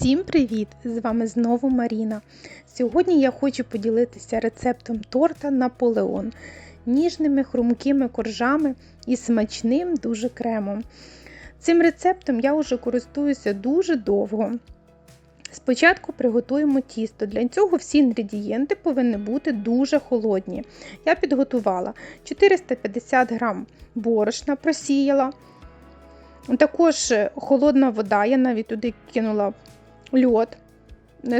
Всім привіт! З вами знову Маріна. Сьогодні я хочу поділитися рецептом торта Наполеон, ніжними хрумкими коржами і смачним дуже кремом. Цим рецептом я вже користуюся дуже довго. Спочатку приготуємо тісто. Для цього всі інгредієнти повинні бути дуже холодні. Я підготувала 450 г борошна, просіяла. Також холодна вода, я навіть туди кинула льод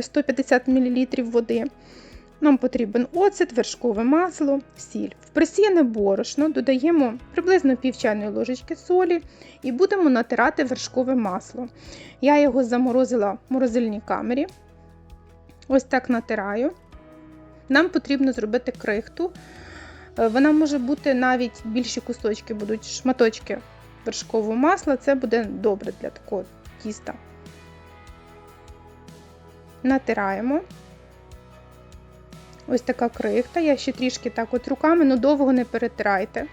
150 мл води. Нам потрібен оцет, вершкове масло, сіль. В присіяне борошно додаємо приблизно пів чайної ложечки солі і будемо натирати вершкове масло. Я його заморозила в морозильній камері. Ось так натираю. Нам потрібно зробити крихту. Вона може бути навіть більші кусочки, будуть шматочки вершкового масла, це буде добре для такого тіста. Натираємо. Ось така крихта. Я ще трішки так от руками, але довго не перетирайте.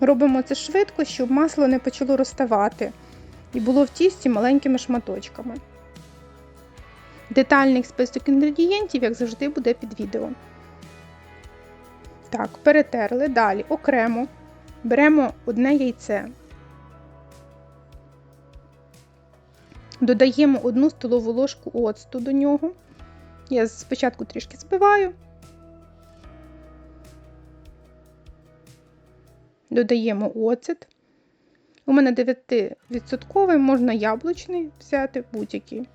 Робимо це швидко, щоб масло не почало розставати і було в тісті маленькими шматочками. Детальний список інгредієнтів, як завжди, буде під відео. Так, перетерли. Далі окремо беремо одне яйце. Додаємо одну столову ложку оцту до нього. Я спочатку трішки збиваю, додаємо оцет. У мене 9%, можна яблучний взяти будь-який.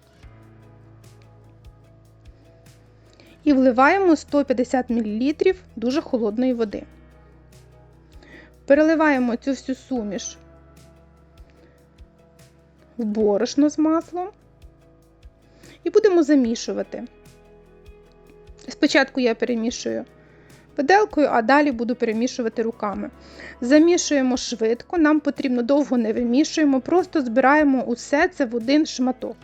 І вливаємо 150 мл дуже холодної води. Переливаємо цю всю суміш в борошно з маслом і будемо замішувати. Спочатку я перемішую виделкою, а далі буду перемішувати руками. Замішуємо швидко, нам потрібно довго не вимішуємо, просто збираємо усе це в один шматок.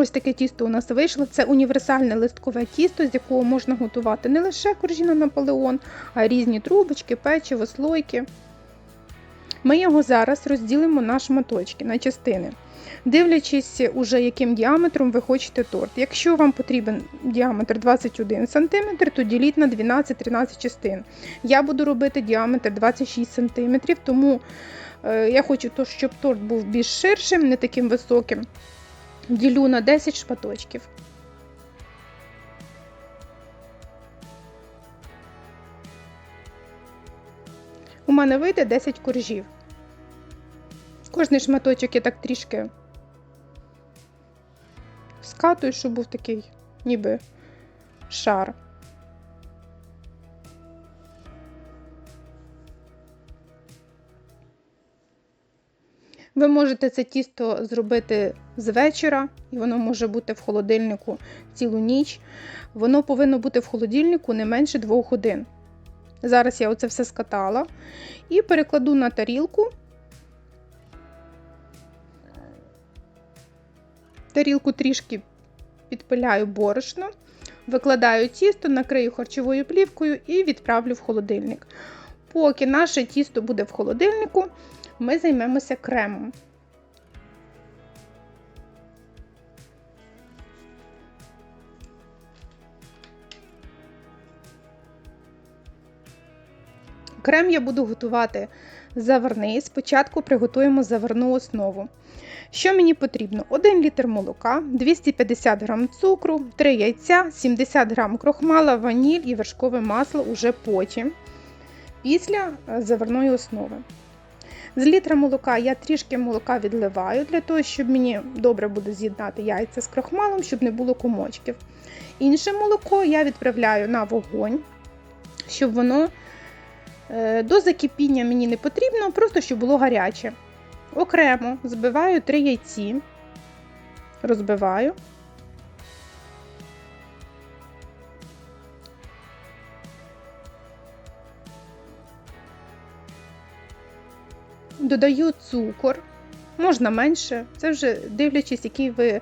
Ось таке тісто у нас вийшло. Це універсальне листкове тісто, з якого можна готувати не лише коржі на Наполеон, а різні трубочки, печиво, слойки. Ми його зараз розділимо на шматочки, на частини. Дивлячись, уже яким діаметром ви хочете торт. Якщо вам потрібен діаметр 21 см, то діліть на 12-13 частин. Я буду робити діаметр 26 см, тому е, я хочу, щоб торт був більш ширшим, не таким високим ділю на 10 шматочків. У мене вийде 10 коржів. Кожний шматочок я так трішки скатую, щоб був такий ніби шар. Ви можете це тісто зробити з вечора, і воно може бути в холодильнику цілу ніч. Воно повинно бути в холодильнику не менше 2 годин. Зараз я оце все скатала і перекладу на тарілку. Тарілку трішки підпиляю борошно, викладаю тісто, накрию харчовою плівкою і відправлю в холодильник. Поки наше тісто буде в холодильнику, ми займемося кремом. Крем я буду готувати заварний. Спочатку приготуємо заварну основу. Що мені потрібно? 1 літр молока, 250 г цукру, 3 яйця, 70 г крохмала, ваніль і вершкове масло уже потім, після е, заварної основи. З літра молока я трішки молока відливаю, для того, щоб мені добре буде з'єднати яйця з крохмалом, щоб не було комочків. Інше молоко я відправляю на вогонь, щоб воно е, до закипіння мені не потрібно, просто щоб було гаряче. Окремо збиваю 3 яйці, розбиваю. Додаю цукор, можна менше, це вже дивлячись, який ви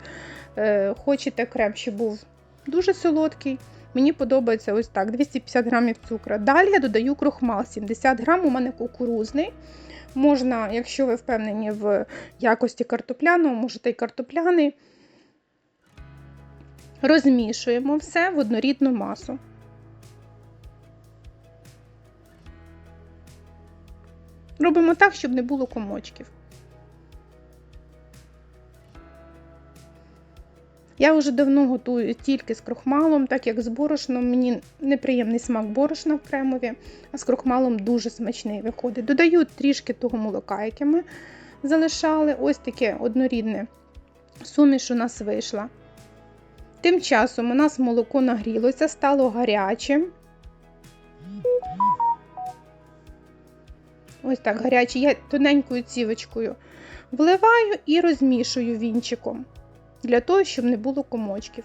е, хочете крем, щоб був дуже солодкий. Мені подобається ось так: 250 грамів цукру. Далі я додаю крохмал, 70 грам, у мене кукурузний. Можна, якщо ви впевнені в якості картопляного, можете й картопляний. Розмішуємо все в однорідну масу. Робимо так, щоб не було комочків. Я вже давно готую тільки з крохмалом, так як з борошном. Мені неприємний смак борошна в кремові, а з крохмалом дуже смачний виходить. Додаю трішки того молока, яке ми залишали. Ось таке однорідне суміш у нас вийшла. Тим часом у нас молоко нагрілося, стало гарячим. Ось так гаряче. Я тоненькою цівочкою вливаю і розмішую вінчиком для того, щоб не було комочків.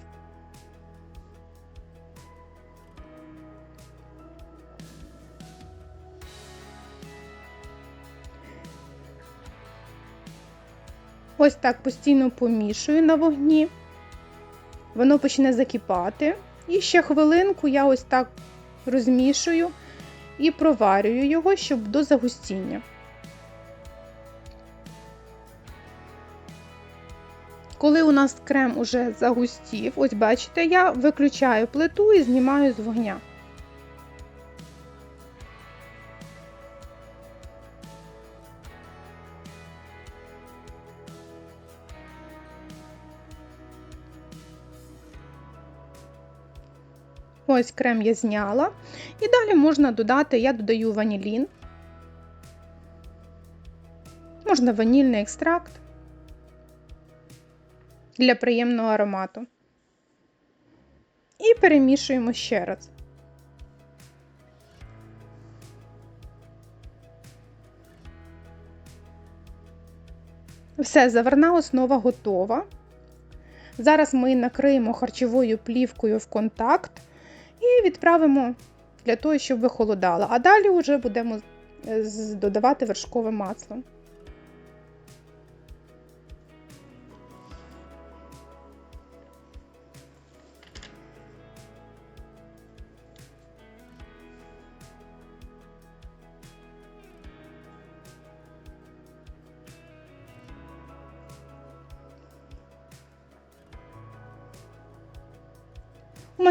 Ось так постійно помішую на вогні, воно почне закипати. І ще хвилинку я ось так розмішую і проварюю його, щоб до загустіння. Коли у нас крем уже загустів, ось бачите, я виключаю плиту і знімаю з вогня. Ось крем я зняла. І далі можна додати, я додаю ванілін, можна ванільний екстракт для приємного аромату. І перемішуємо ще раз. Все, заварна основа готова. Зараз ми накриємо харчовою плівкою в контакт і відправимо для того, щоб вихолодала. А далі вже будемо е, додавати вершкове масло.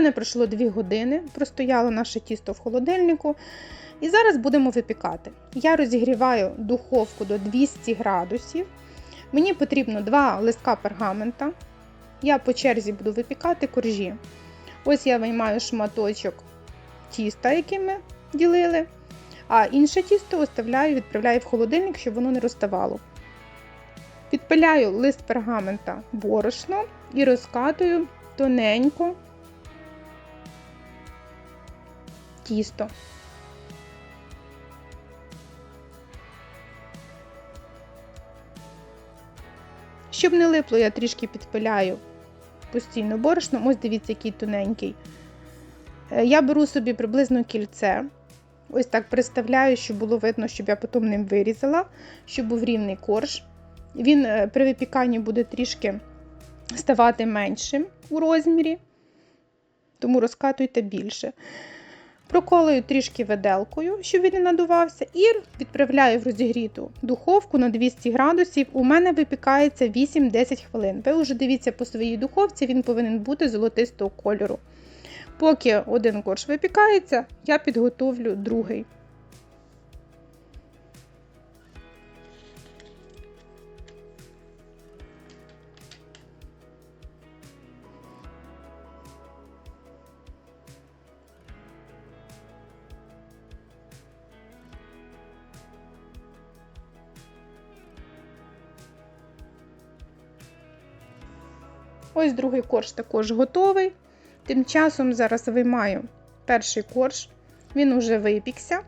Мене пройшло 2 години, простояло наше тісто в холодильнику. І зараз будемо випікати. Я розігріваю духовку до 200 градусів. Мені потрібно 2 листка пергамента. Я по черзі буду випікати коржі. Ось я виймаю шматочок тіста, який ми ділили. А інше тісто оставляю, відправляю в холодильник, щоб воно не розставало. Підпиляю лист пергамента борошно і розкатую тоненько тісто. Щоб не липло, я трішки підпиляю постійно борошном. Ось дивіться, який тоненький. Е, я беру собі приблизно кільце. Ось так приставляю, щоб було видно, щоб я потім ним вирізала, щоб був рівний корж. Він е, при випіканні буде трішки ставати меншим у розмірі, тому розкатуйте більше. Проколую трішки виделкою, щоб він не надувався, і відправляю в розігріту духовку на 200 градусів. У мене випікається 8-10 хвилин. Ви вже дивіться по своїй духовці, він повинен бути золотистого кольору. Поки один корж випікається, я підготовлю другий. Ось другий корж також готовий. Тим часом зараз виймаю перший корж, він уже випікся.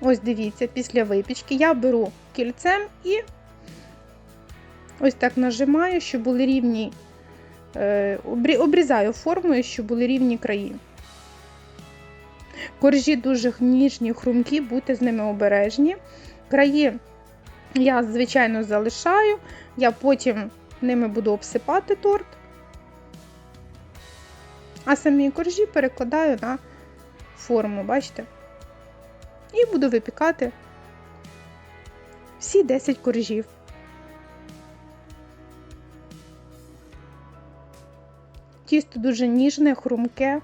Ось дивіться, після випічки я беру кільцем і ось так нажимаю, щоб були рівні, е, обрізаю формою, щоб були рівні краї. Коржі дуже ніжні, хрумкі, будьте з ними обережні. Краї я, звичайно, залишаю, я потім ними буду обсипати торт, а самі коржі перекладаю на форму, бачите? І буду випікати всі 10 коржів. Тісто дуже ніжне, хрумке.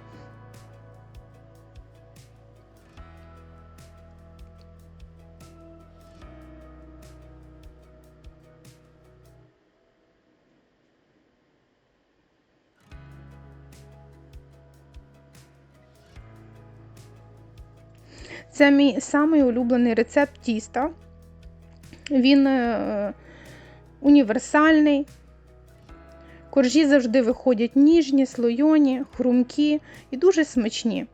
Це мій самий улюблений рецепт тіста. Він е, універсальний. Коржі завжди виходять ніжні, слойоні, хрумкі і дуже смачні.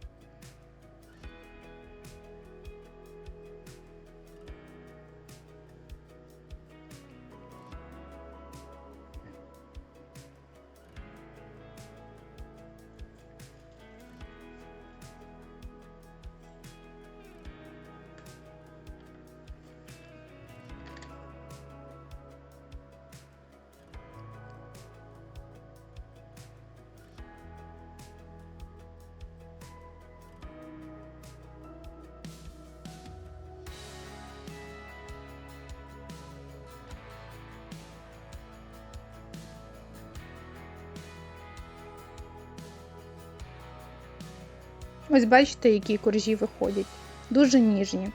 Ось бачите, які коржі виходять. Дуже ніжні.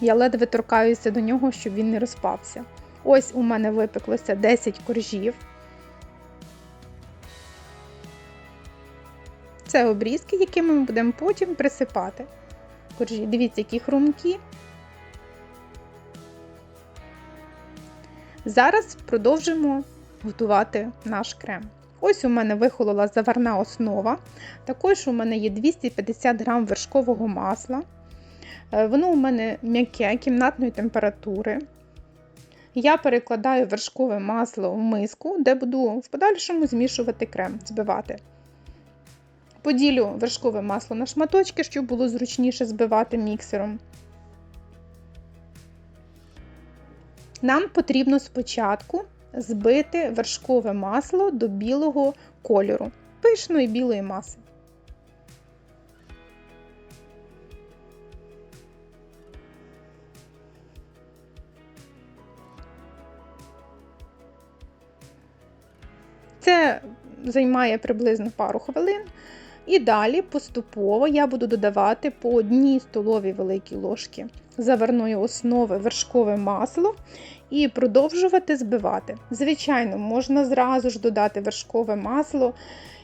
Я ледве торкаюся до нього, щоб він не розпався. Ось у мене випеклося 10 коржів. Це обрізки, якими ми будемо потім присипати. Коржі, дивіться, які хрумкі. Зараз продовжимо готувати наш крем. Ось у мене вихолола заварна основа. Також у мене є 250 г вершкового масла. Е, Воно у мене м'яке кімнатної температури. Я перекладаю вершкове масло в миску, де буду в подальшому змішувати крем, збивати. Поділю вершкове масло на шматочки, щоб було зручніше збивати міксером. Нам потрібно спочатку збити вершкове масло до білого кольору, пишної білої маси. Це займає приблизно пару хвилин. І далі поступово я буду додавати по одній столовій великій ложки заварної основи вершкове масло і продовжувати збивати. Звичайно, можна зразу ж додати вершкове масло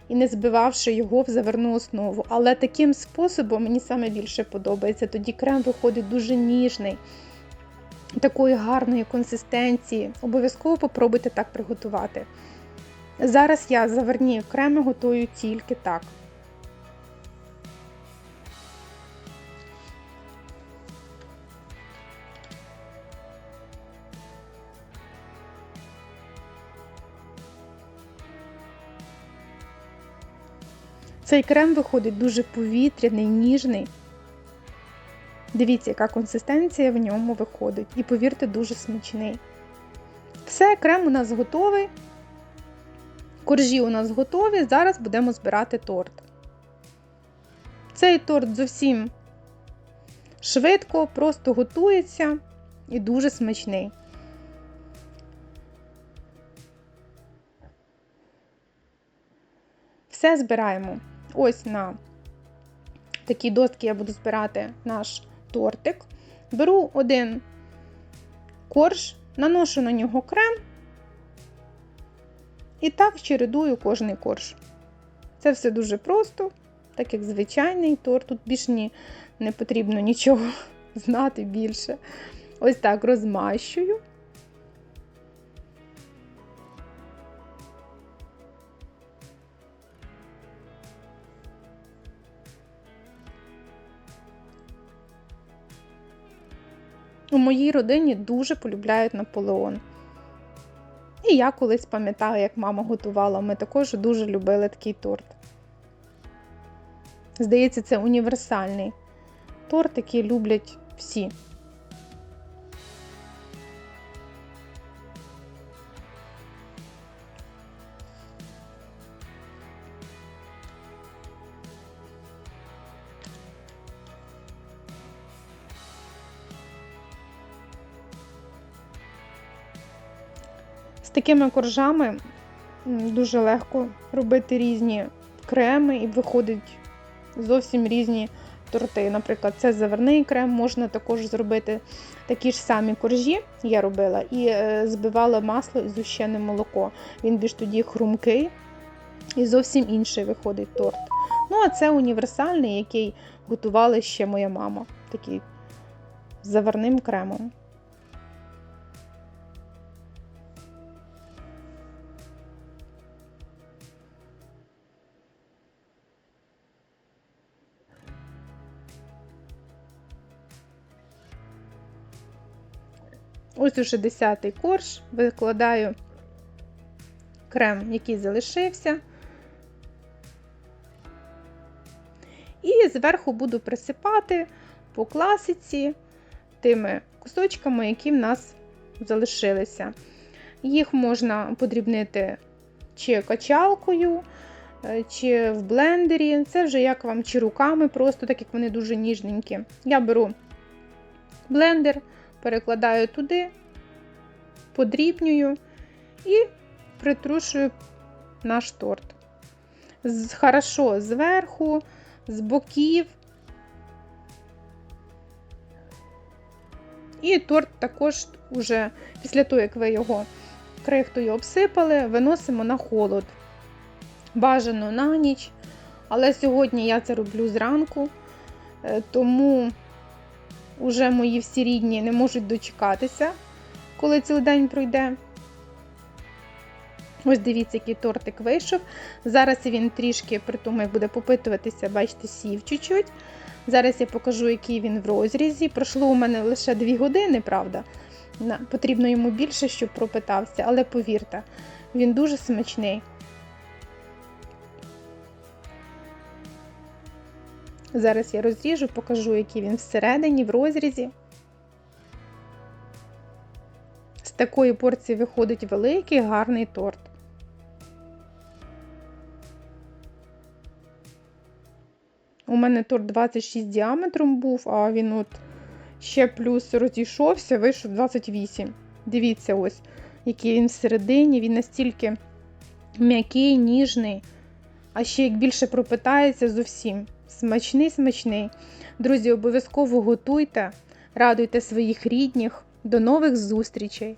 і не збивавши його в заварну основу. Але таким способом мені саме більше подобається. Тоді крем виходить дуже ніжний, такої гарної консистенції. Обов'язково попробуйте так приготувати. Зараз я заварні креми готую тільки так. Цей крем виходить дуже повітряний, ніжний. Дивіться, яка консистенція в ньому виходить. І повірте, дуже смачний. Все, крем у нас готовий. Коржі у нас готові. Зараз будемо збирати торт. Цей торт зовсім швидко, просто готується і дуже смачний. Все збираємо. Ось на такій доски я буду збирати наш тортик. Беру один корж, наношу на нього крем і так чередую кожний корж. Це все дуже просто, так як звичайний торт. Тут більш ні, не потрібно нічого знати більше. Ось так розмащую. У моїй родині дуже полюбляють Наполеон. І я колись пам'ятала, як мама готувала, ми також дуже любили такий торт. Здається, це універсальний торт, який люблять всі. З такими коржами дуже легко робити різні креми і виходить зовсім різні торти. Наприклад, це заварний крем, можна також зробити такі ж самі коржі, я робила, і е, збивала масло і зущене молоко. Він більш тоді хрумкий і зовсім інший виходить торт. Ну, а це універсальний, який готувала ще моя мама, такий з заварним кремом. Ось уже 10 корж, викладаю крем, який залишився. І зверху буду присипати по класиці тими кусочками, які в нас залишилися. Їх можна подрібнити чи качалкою, е, чи в блендері. Це вже як вам, чи руками, просто так як вони дуже ніжненькі. Я беру блендер, перекладаю туди, подрібнюю і притрушую наш торт. Хорошо зверху, з боків. І торт також уже після того, як ви його крихтою обсипали, виносимо на холод. Бажано на ніч. Але сьогодні я це роблю зранку, е, тому уже мої всі рідні не можуть дочекатися, коли цілий день пройде. Ось дивіться, який тортик вийшов. Зараз він трішки, при тому, як буде попитуватися, бачите, сів чуть-чуть. Зараз я покажу, який він в розрізі. Пройшло у мене лише 2 години, правда. Потрібно йому більше, щоб пропитався, але повірте, він дуже смачний. Зараз я розріжу, покажу, який він всередині, в розрізі. З такої порції виходить великий гарний торт. У мене торт 26 діаметром був, а він от ще плюс розійшовся, вийшов 28. Дивіться, ось, який він всередині, він настільки м'який, ніжний, а ще як більше пропитається зовсім. Смачний, смачний. Друзі, обов'язково готуйте, радуйте своїх рідних. До нових зустрічей!